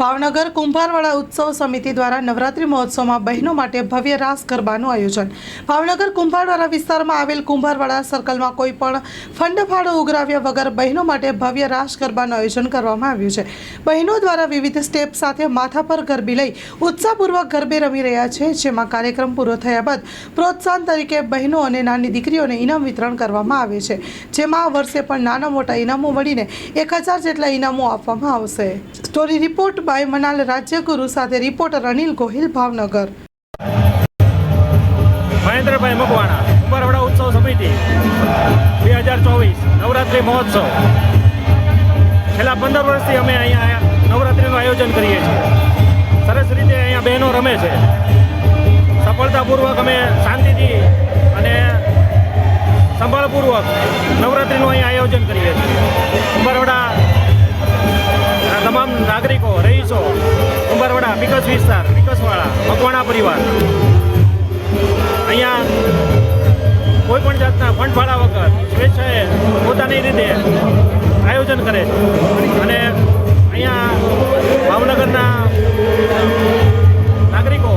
ભાવનગર કુંભારવાડા ઉત્સવ સમિતિ દ્વારા નવરાત્રિ મહોત્સવમાં બહેનો માટે ભવ્ય રાસ ગરબાનું આયોજન. ભાવનગર કુંભારવાડા વિસ્તારમાં આવેલ કુંભારવાડા સર્કલમાં કોઈ પણ ફંડ ફાળો ઉઘરાવ્યા વગર બહેનો માટે ભવ્ય રાસ ગરબાનું આયોજન કરવામાં આવ્યું છે. બહેનો દ્વારા વિવિધ સ્ટેપ સાથે માથા પર ગરબી લઈ ઉત્સાહપૂર્વક ગરબે રમી રહ્યા છે, જેમાં કાર્યક્રમ પૂરો થયા બાદ પ્રોત્સાહન તરીકે બહેનો અને નાની દીકરીઓને ઇનામ વિતરણ કરવામાં આવે છે, જેમાં આ વર્ષે પણ નાના મોટા ઇનામો મળીને એક હજાર જેટલા ઇનામો આપવામાં આવશે. Story report by Manal Rajyaguru સાથે રિપોર્ટર અનિલ ગોહિલ, ભાવનગર. મહેન્દ્રભાઈ મકવાણા, ઉમરવાડા ઉત્સવ સમિતિ, બે હજાર ચોવીસ, નવરાત્રિ મહોત્સવ. છેલ્લા પંદર વર્ષથી અમે અહીંયા નવરાત્રિનું આયોજન કરીએ છીએ. સરસ રીતે અહીંયા બહેનો રમે છે. સફળતાપૂર્વક અમે શાંતિથી અને સંભાળપૂર્વક નવરાત્રિનું અહીંયા આયોજન કરીએ છીએ. ઉમરવાડા નાગરિકો, રહીશો, ઉંબરવાડા, વિકસ વિસ્તાર વિકસવાળા મકવાણા પરિવાર. અહીંયા કોઈ પણ જાતના ફંડ વગર સ્વેચ્છાએ પોતાની રીતે આયોજન કરે અને અહીંયા ભાવનગરના નાગરિકો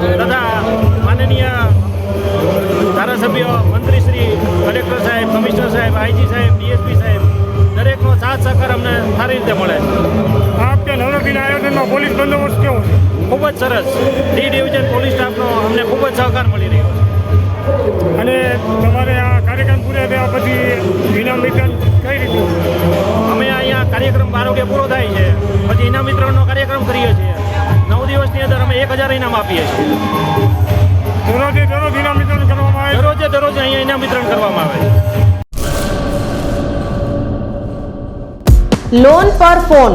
તથા માનનીય ધારાસભ્ય મંત્રીશ્રી, કલેક્ટર સાહેબ, કમિશનર સાહેબ, આઈજી સાહેબ, ડીએસપી સાહેબ, દરેકનો સાથ સહકાર અમને સારી રીતે મળે છે. નવરાત્રિના પોલીસ બંદોબસ્ત કેવો છે? ખૂબ જ સરસ. ડી ડિવિઝન પોલીસ સ્ટાફનો અમને ખૂબ જ સહકાર મળી રહ્યો છે. અને તમારે આ કાર્યક્રમ પૂરા થયા પછી ઇનામ વિતરણ કઈ રીતે અમે અહીંયા કાર્યક્રમ બાર વાગે પૂરો થાય છે. પછી ઇનામ વિતરણનો કાર્યક્રમ કરીએ છીએ. નવ દિવસની અંદર અમે એક હજાર ઇનામ આપીએ છીએ. દરરોજે દરરોજ ઇનામ વિતરણ કરવામાં આવે દરરોજે દરરોજ અહીંયા ઇનામ વિતરણ કરવામાં આવે લોન પર ફોન